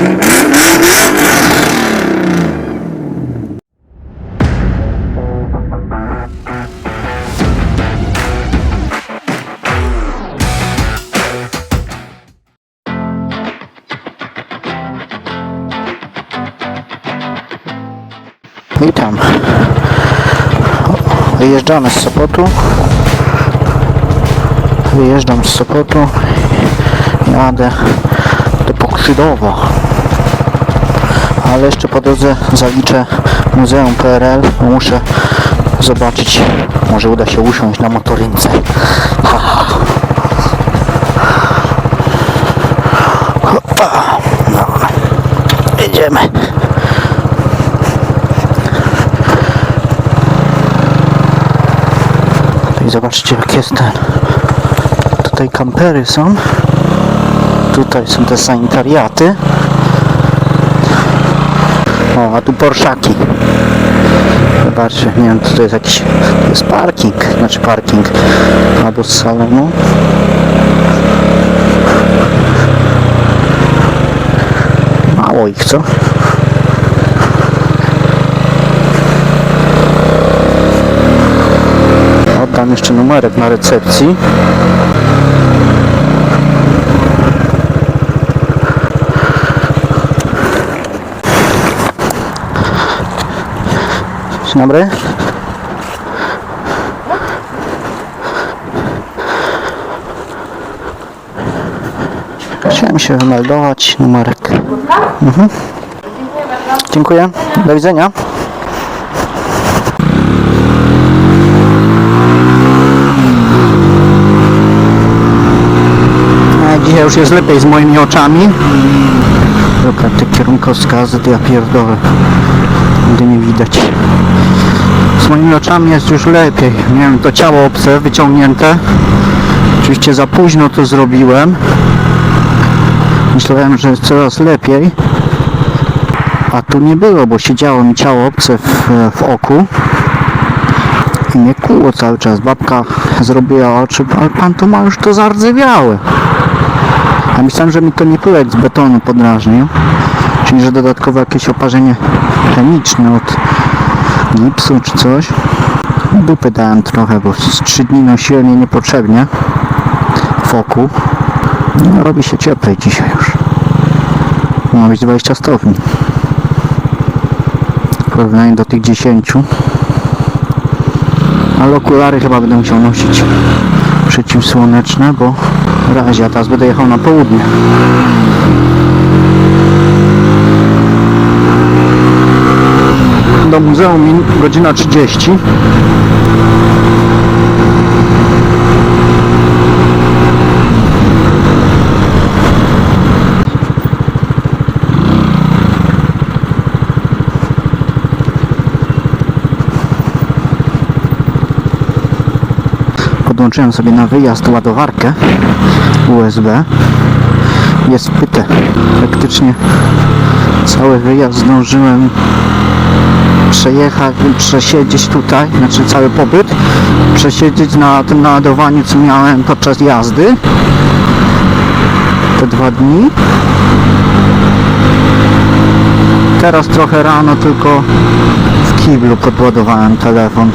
Witam. Wyjeżdżamy z Sopotu. Wyjeżdżam z Sopotu. Jadę do Pokrzydowa. Ale jeszcze po drodze zaliczę Muzeum PRL. Muszę zobaczyć, może uda się usiąść na motorynce. Ha. Jedziemy. Tutaj zobaczcie jak jest ten. Tutaj kampery są. Tutaj są te sanitariaty. O, a tu Porszaki. Zobaczcie, nie wiem, to jest jakiś, to jest parking, znaczy parking, albo z salonu. Mało ich, co? Oddam jeszcze numerek na recepcji. Dzień dobry. Chciałem się wymeldować. Numerek. Mhm. Dziękuję. Do widzenia. Dzisiaj już jest lepiej z moimi oczami. Dobra, te kierunkowskazy to ja pierdolę. Nigdy nie widać. Z moimi oczami jest już lepiej. Miałem to ciało obce wyciągnięte. Oczywiście za późno to zrobiłem. Myślałem, że jest coraz lepiej. A tu nie było, bo siedziało mi ciało obce w, w oku. I mnie kłuło cały czas. Babka zrobiła oczy, ale pan to ma już to zardzewiałe. A myślałem, że mi to nie pyłek z betonu podrażnił. Czyli, że dodatkowo jakieś oparzenie chemiczne od gipsu czy coś. Dupy dałem trochę, bo z 3 dni nosiłem je niepotrzebnie w oku. No, robi się cieplej dzisiaj już. Ma być 20 stopni. W porównaniu do tych 10. Ale okulary chyba będę musiał nosić przeciwsłoneczne, bo razie, a teraz będę jechał na południe. Muzeum godzina 30. Podłączyłem sobie na wyjazd ładowarkę USB. Jest pyte. Praktycznie cały wyjazd zdążyłem przejechać, przesiedzieć tutaj, znaczy cały pobyt, przesiedzieć na tym naładowaniu, co miałem podczas jazdy. Te dwa dni. Teraz trochę rano tylko w kiblu podładowałem telefon.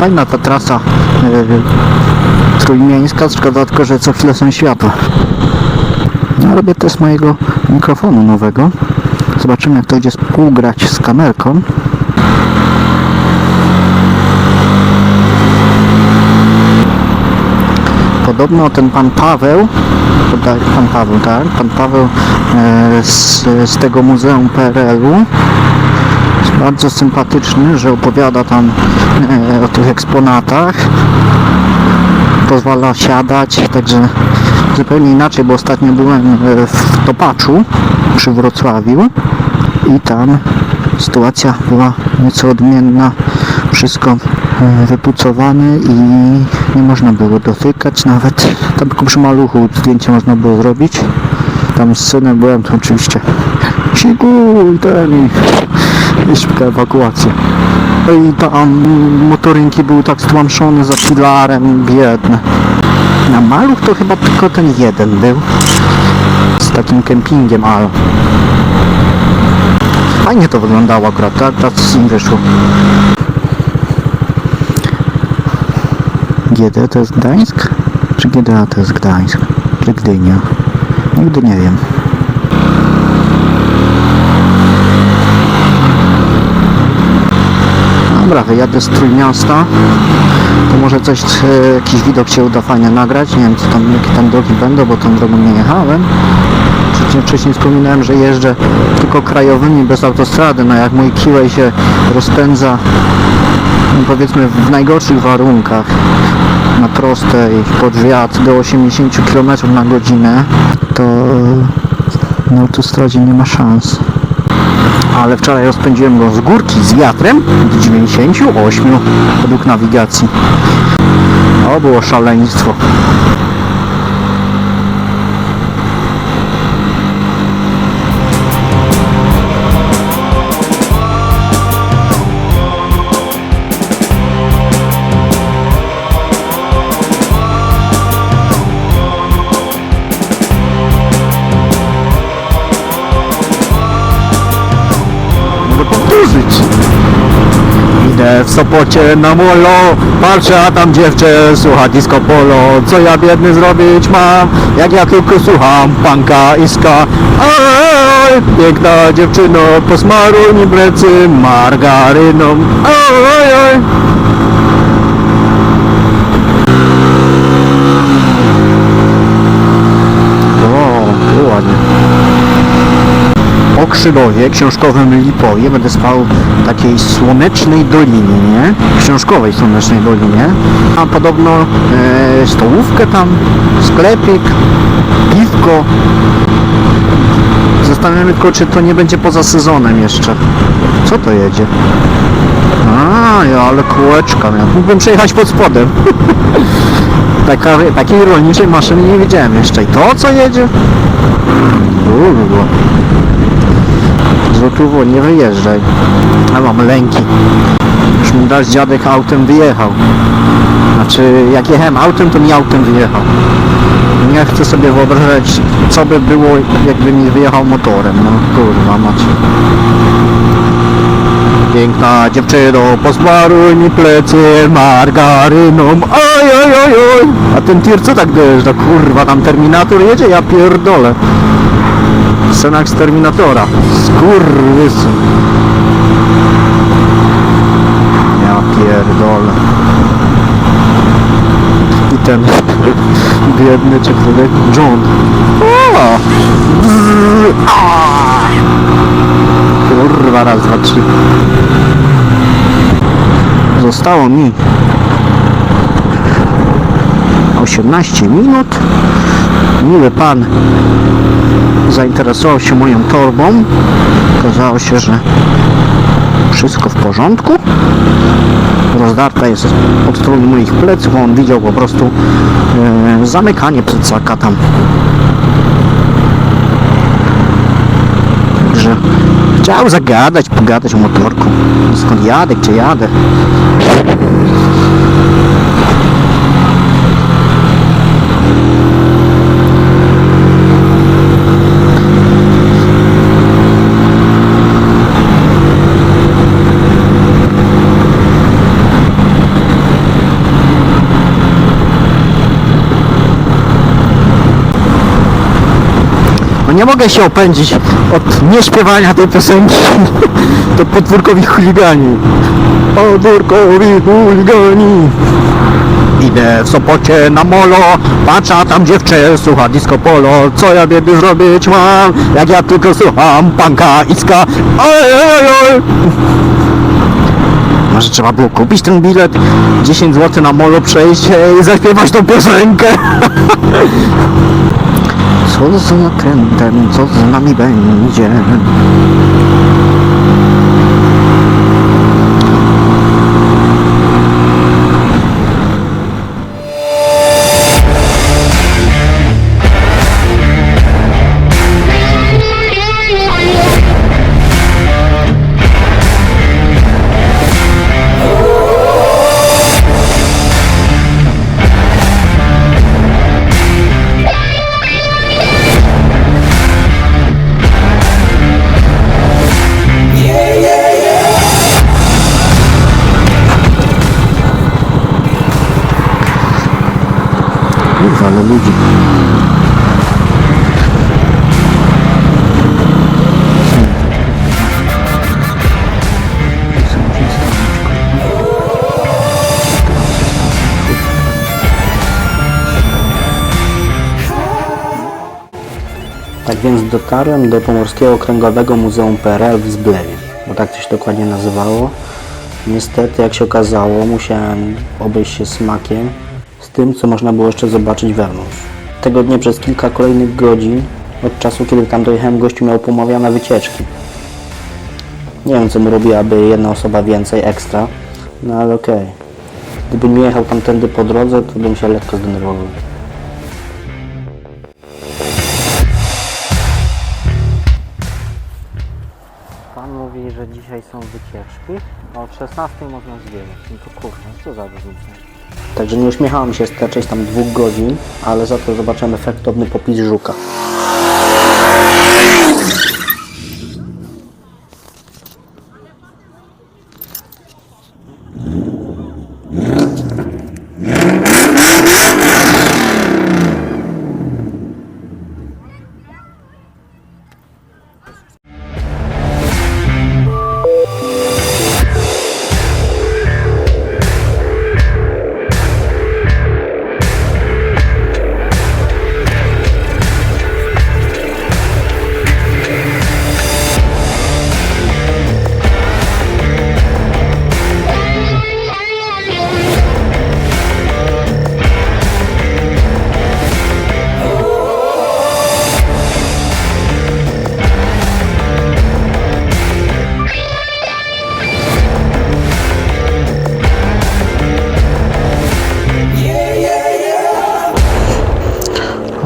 Fajna ta trasa yy, trójmieńska, szkoda tylko, że co chwilę są światła. Ja robię test mojego mikrofonu nowego. Zobaczymy jak to będzie współgrać z kamerką. Podobno ten pan Paweł, pan Paweł, tak? Pan Paweł e, z, z tego Muzeum PRL-u jest bardzo sympatyczny, że opowiada tam e, o tych eksponatach pozwala siadać, także zupełnie inaczej, bo ostatnio byłem e, w Topaczu przy Wrocławiu i tam sytuacja była nieco odmienna, wszystko e, wypucowane i nie można było dotykać nawet, tam tylko przy maluchu zdjęcie można było zrobić, tam z synem byłem, to oczywiście siguj ten i, i szybka ewakuacja. No i tam motorynki były tak stłamszone za filarem, biedne. Na Maluch to chyba tylko ten jeden był. Z takim kempingiem, ale... Fajnie to wyglądało akurat, tak? Teraz im wyszło. GD to jest Gdańsk? Czy GDA to jest Gdańsk? Czy Gdynia? Nigdy nie wiem. Dobra, wyjadę z Trójmiasta. To może coś, e, jakiś widok się uda fajnie nagrać. Nie wiem, co tam, jakie tam drogi będą, bo tą drogą nie jechałem. Wcześniej, wcześniej wspominałem, że jeżdżę tylko krajowymi, bez autostrady. No jak mój Kiway się rozpędza, no powiedzmy w najgorszych warunkach, na prostej, pod wiatr do 80 km na godzinę, to na autostradzie nie ma szans ale wczoraj rozpędziłem go z górki z wiatrem do 98 według nawigacji. To było szaleństwo. Idę w Sopocie na molo, patrzę, a tam dziewczę słucha disco polo. Co ja biedny zrobić mam, jak ja tylko słucham panka iska. Oj, piękna dziewczyno, posmaruj mi plecy margaryną. Oj, oj. O, było ładnie. O Krzygowie, książkowym Lipowie, będę spał w takiej słonecznej dolinie, nie? Książkowej słonecznej dolinie. A podobno e, stołówkę tam, sklepik, piwko. Zastanawiam się tylko, czy to nie będzie poza sezonem jeszcze. Co to jedzie? A, ale kółeczka miał. Mógłbym przejechać pod spodem. Taka, takiej rolniczej maszyny nie widziałem jeszcze. I to co jedzie? Kurwa. Złotówo, nie wyjeżdżaj. Ja mam lęki. Już mi dasz dziadek autem wyjechał. Znaczy, jak jechałem autem, to mi autem wyjechał. Nie chcę sobie wyobrażać, co by było, jakby mi wyjechał motorem. No kurwa macie. Piękna dziewczyno, posmaruj mi plecy margaryną. Oj, oj, oj, oj. A ten tir co tak dojeżdża? Kurwa, tam Terminator jedzie? Ja pierdolę. Scenak z Terminatora. Skurwysyn. Ja pierdolę. I ten biedny, który? John. O! A! Kurwa, raz, dwa, trzy. Zostało mi 18 minut. Miły pan zainteresował się moją torbą. Okazało się, że wszystko w porządku. Rozdarta jest od strony moich pleców, on widział po prostu e, zamykanie plecaka tam. Także chciał zagadać, pogadać o motorku. Skąd jadę, gdzie jadę. Nie mogę się opędzić od nieśpiewania tej piosenki do podwórkowi chuligani. Podwórkowi chuligani. Idę w Sopocie na molo, patrzę tam dziewczę, słucha disco polo. Co ja biedy zrobić mam, jak ja tylko słucham panka iska. Oj, oj, oj. Może trzeba było kupić ten bilet, 10 zł na molo przejść i zaśpiewać tą piosenkę. Co z nakrętem, co z nami będzie? Kurwa, Tak więc dotarłem do Pomorskiego Okręgowego Muzeum PRL w Zblewie, bo tak to się dokładnie nazywało. Niestety, jak się okazało, musiałem obejść się smakiem z tym, co można było jeszcze zobaczyć wewnątrz. Tego dnia przez kilka kolejnych godzin, od czasu kiedy tam dojechałem, gościu miał pomawiane wycieczki. Nie wiem, co mu robiłaby jedna osoba więcej, ekstra, no ale okej. Gdybym nie jechał tamtędy po drodze, to bym się lekko zdenerwował. Wycieczki, a od 16 można zwiedzać. No to kurwa, co za różnica. Także nie uśmiechałem się część tam dwóch godzin, ale za to zobaczyłem efektowny popis żuka.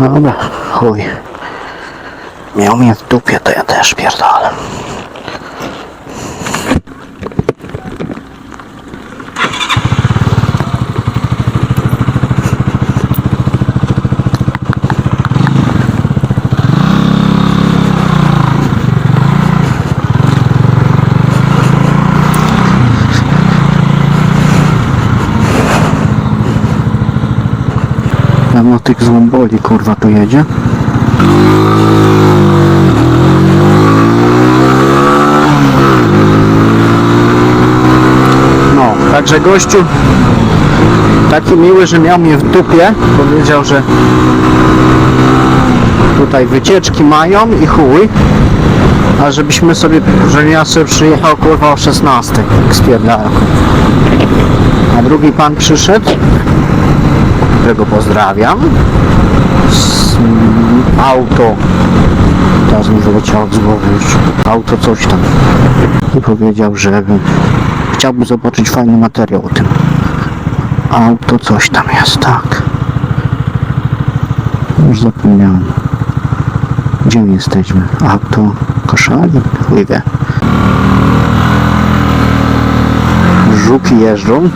Dobra, chuj. Miał mnie w dupie, to ja też pierdolę. Pewno tych złomboli kurwa tu jedzie. No, także gościu taki miły, że miał mnie w dupie. Powiedział, że tutaj wycieczki mają i chuj. A żebyśmy sobie, że ja sobie przyjechał kurwa o 16. Jak. A drugi pan przyszedł którego pozdrawiam. Mm, auto. Teraz mi wyleciało z głowy już. Auto coś tam. I powiedział, że chciałby zobaczyć fajny materiał o tym. Auto coś tam jest, tak. Już zapomniałem. Gdzie my jesteśmy? Auto koszali? Chuj. Żuki jeżdżą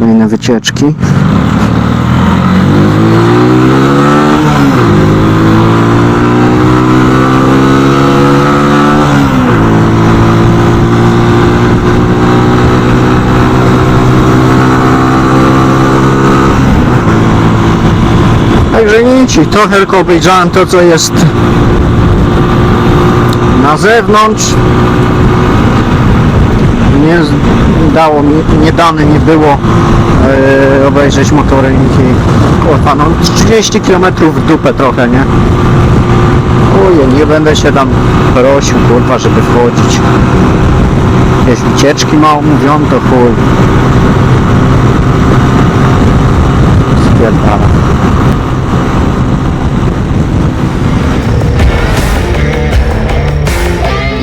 kolejne wycieczki. Także nic, i trochę tylko obejrzałem to, co jest na zewnątrz nie dało mi, nie dane mi było e, obejrzeć motorynki. Kurwa, no 30 km w dupę trochę, nie? Ojej, nie będę się tam prosił, kurwa, żeby wchodzić. Jakieś wycieczki mało mówią, to chuj. Spierdala.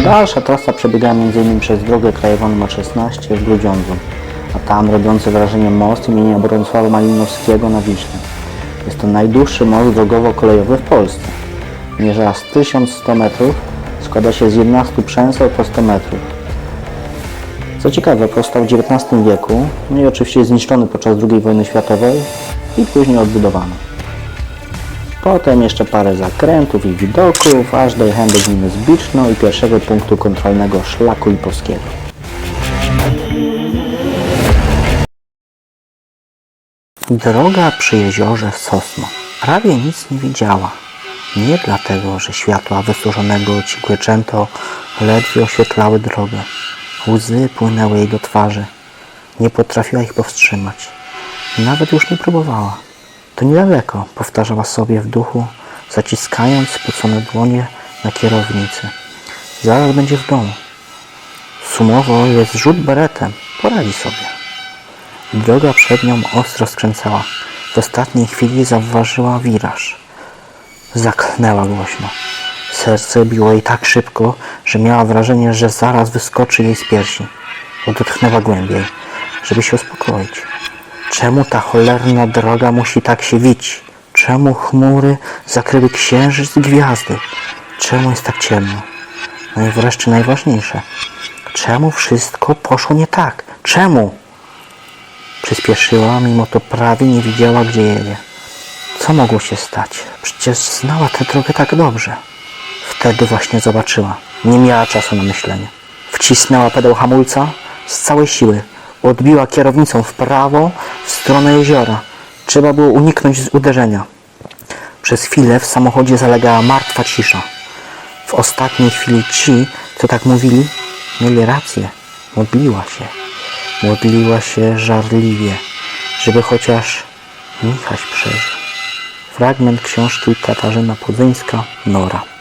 Dalsza trasa przebiega m.in. przez drogę krajową nr 16 w Grudziądzu, a tam robiący wrażenie most imienia Bronisława Malinowskiego na Wiśle. Jest to najdłuższy most drogowo-kolejowy w Polsce. Mierza z 1100 metrów, składa się z 11 przęseł po 100 metrów. Co ciekawe, powstał w XIX wieku, no i oczywiście zniszczony podczas II wojny światowej i później odbudowany. Potem jeszcze parę zakrętów i widoków, aż dojechałem do gminy Zbiczno i pierwszego punktu kontrolnego szlaku lipowskiego. Droga przy jeziorze Sosno prawie nic nie widziała. Nie dlatego, że światła wysłużonego Cinquecento ledwie oświetlały drogę. Łzy płynęły jej do twarzy. Nie potrafiła ich powstrzymać. Nawet już nie próbowała. To niedaleko, powtarzała sobie w duchu, zaciskając spocone dłonie na kierownicy. Zaraz będzie w domu. Sumowo jest rzut beretem. Poradzi sobie. Droga przed nią ostro skręcała. W ostatniej chwili zauważyła wiraż. Zaklnęła głośno. Serce biło jej tak szybko, że miała wrażenie, że zaraz wyskoczy jej z piersi. Odetchnęła głębiej, żeby się uspokoić. Czemu ta cholerna droga musi tak się wić? Czemu chmury zakryły księżyc i gwiazdy? Czemu jest tak ciemno? No i wreszcie najważniejsze. Czemu wszystko poszło nie tak? Czemu? Przyspieszyła, mimo to prawie nie widziała, gdzie jedzie. Co mogło się stać? Przecież znała tę drogę tak dobrze. Wtedy właśnie zobaczyła. Nie miała czasu na myślenie. Wcisnęła pedał hamulca z całej siły. Odbiła kierownicą w prawo, w stronę jeziora. Trzeba było uniknąć uderzenia. Przez chwilę w samochodzie zalegała martwa cisza. W ostatniej chwili ci, co tak mówili, mieli rację. Modliła się. Modliła się żarliwie, żeby chociaż Michaś przeżył. Fragment książki Katarzyna Podzyńska, Nora.